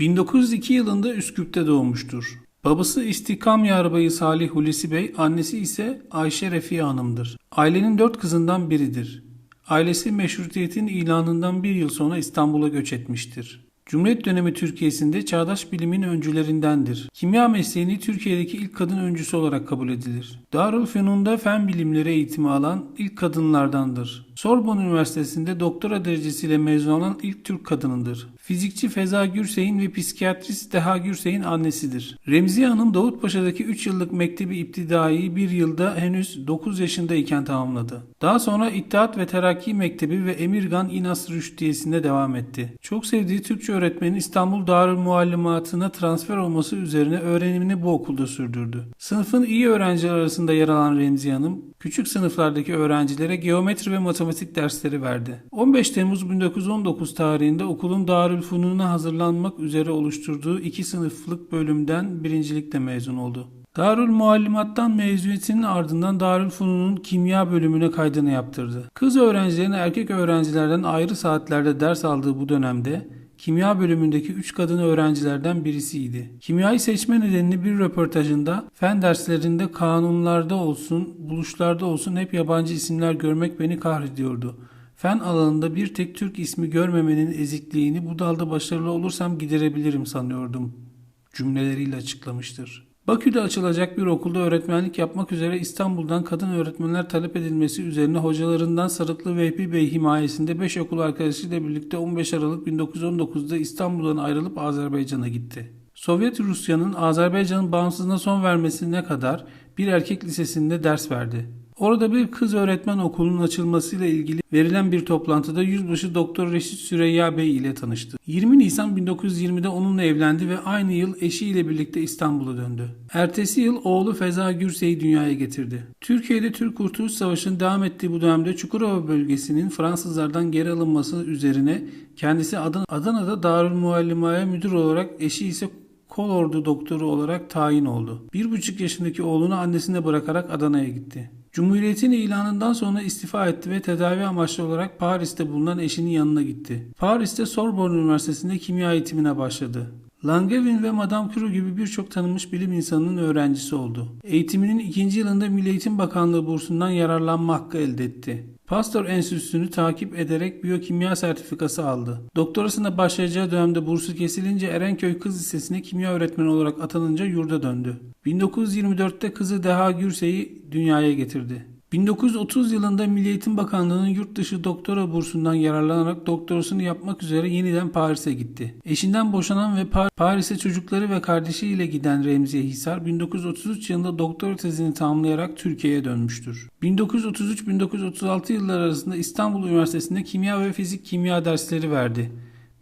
1902 yılında Üsküp'te doğmuştur. Babası İstihkam Yarbayı Salih Hulusi Bey, annesi ise Ayşe Refia Hanım'dır. Ailenin dört kızından biridir. Ailesi meşrutiyetin ilanından bir yıl sonra İstanbul'a göç etmiştir. Cumhuriyet dönemi Türkiye'sinde çağdaş bilimin öncülerindendir. Kimya mesleğini Türkiye'deki ilk kadın öncüsü olarak kabul edilir. Darülfünun'da fen bilimleri eğitimi alan ilk kadınlardandır. Sorbonne Üniversitesi'nde doktora derecesiyle mezun olan ilk Türk kadınıdır. Fizikçi Feza Gürsey'in ve psikiyatrist Deha Gürsey'in annesidir. Remziye Hanım Davutpaşa'daki 3 yıllık mektebi iptidaiyi bir yılda henüz 9 yaşındayken tamamladı. Daha sonra İttihat ve Terakki Mektebi ve Emirgan İnas Rüştiyesi'nde devam etti. Çok sevdiği Türkçe öğretmenin İstanbul Darül Muallimatı'na transfer olması üzerine öğrenimini bu okulda sürdürdü. Sınıfın iyi öğrenciler arasında yer alan Remziye Hanım, küçük sınıflardaki öğrencilere geometri ve matematik dersleri verdi. 15 Temmuz 1919 tarihinde okulun Darülfünun'a hazırlanmak üzere oluşturduğu iki sınıflık bölümden birincilikle mezun oldu. Darül Muallimat'tan mezuniyetinin ardından Darülfünun'un kimya bölümüne kaydını yaptırdı. Kız öğrencilerin erkek öğrencilerden ayrı saatlerde ders aldığı bu dönemde kimya bölümündeki 3 kadın öğrencilerden birisiydi. Kimyayı seçme nedenini bir röportajında fen derslerinde kanunlarda olsun, buluşlarda olsun hep yabancı isimler görmek beni kahrediyordu. Fen alanında bir tek Türk ismi görmemenin ezikliğini bu dalda başarılı olursam giderebilirim sanıyordum cümleleriyle açıklamıştır. Bakü'de açılacak bir okulda öğretmenlik yapmak üzere İstanbul'dan kadın öğretmenler talep edilmesi üzerine hocalarından Sarıklı Vehbi Bey himayesinde 5 okul arkadaşıyla birlikte 15 Aralık 1919'da İstanbul'dan ayrılıp Azerbaycan'a gitti. Sovyet Rusya'nın Azerbaycan'ın bağımsızlığına son vermesine kadar bir erkek lisesinde ders verdi. Orada bir kız öğretmen okulunun açılmasıyla ilgili verilen bir toplantıda Yüzbaşı Doktor Reşit Süreyya Bey ile tanıştı. 20 Nisan 1920'de onunla evlendi ve aynı yıl eşiyle birlikte İstanbul'a döndü. Ertesi yıl oğlu Feza Gürsey'i dünyaya getirdi. Türkiye'de Türk Kurtuluş Savaşı'nın devam ettiği bu dönemde Çukurova bölgesinin Fransızlardan geri alınması üzerine kendisi Adana, Adana'da Darül Muallima'ya müdür olarak eşi ise kol ordu doktoru olarak tayin oldu. Bir buçuk yaşındaki oğlunu annesine bırakarak Adana'ya gitti. Cumhuriyetin ilanından sonra istifa etti ve tedavi amaçlı olarak Paris'te bulunan eşinin yanına gitti. Paris'te Sorbonne Üniversitesi'nde kimya eğitimine başladı. Langevin ve Madame Curie gibi birçok tanınmış bilim insanının öğrencisi oldu. Eğitiminin ikinci yılında Milli Eğitim Bakanlığı bursundan yararlanma hakkı elde etti. Pasteur Enstitüsü'nü takip ederek biyokimya sertifikası aldı. Doktorasına başlayacağı dönemde bursu kesilince Erenköy Kız Lisesi'ne kimya öğretmeni olarak atanınca yurda döndü. 1924'te kızı Deha Gürsey'i dünyaya getirdi. 1930 yılında Milli Eğitim Bakanlığı'nın yurt dışı doktora bursundan yararlanarak doktorasını yapmak üzere yeniden Paris'e gitti. Eşinden boşanan ve Paris'e çocukları ve kardeşiyle giden Remziye Hisar 1933 yılında doktora tezini tamamlayarak Türkiye'ye dönmüştür. 1933-1936 yılları arasında İstanbul Üniversitesi'nde kimya ve fizik kimya dersleri verdi.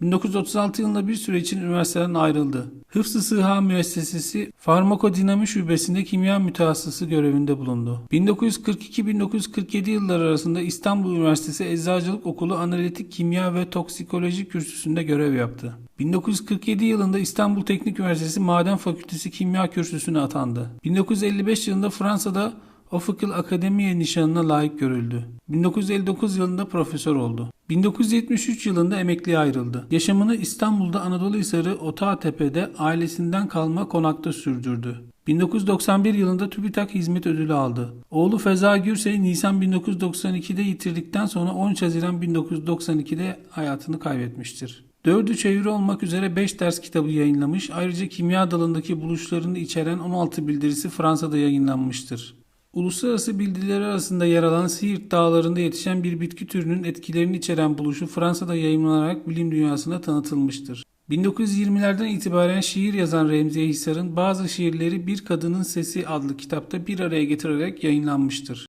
1936 yılında bir süre için üniversiteden ayrıldı. Hıfzı Sıha Müessesesi Farmakodinami Şubesi'nde kimya mütehassısı görevinde bulundu. 1942-1947 yılları arasında İstanbul Üniversitesi Eczacılık Okulu Analitik Kimya ve Toksikoloji Kürsüsü'nde görev yaptı. 1947 yılında İstanbul Teknik Üniversitesi Maden Fakültesi Kimya Kürsüsü'ne atandı. 1955 yılında Fransa'da Ofakıl Akademiye nişanına layık görüldü. 1959 yılında profesör oldu. 1973 yılında emekliye ayrıldı. Yaşamını İstanbul'da Anadolu Hisarı Otağtepe'de ailesinden kalma konakta sürdürdü. 1991 yılında TÜBİTAK Hizmet Ödülü aldı. Oğlu Feza Gürsey Nisan 1992'de yitirdikten sonra 13 Haziran 1992'de hayatını kaybetmiştir. Dördü çeviri olmak üzere 5 ders kitabı yayınlamış. Ayrıca kimya dalındaki buluşlarını içeren 16 bildirisi Fransa'da yayınlanmıştır. Uluslararası bildirileri arasında yer alan Siirt dağlarında yetişen bir bitki türünün etkilerini içeren buluşu Fransa'da yayınlanarak bilim dünyasına tanıtılmıştır. 1920'lerden itibaren şiir yazan Remziye Hisar'ın bazı şiirleri Bir Kadının Sesi adlı kitapta bir araya getirerek yayınlanmıştır.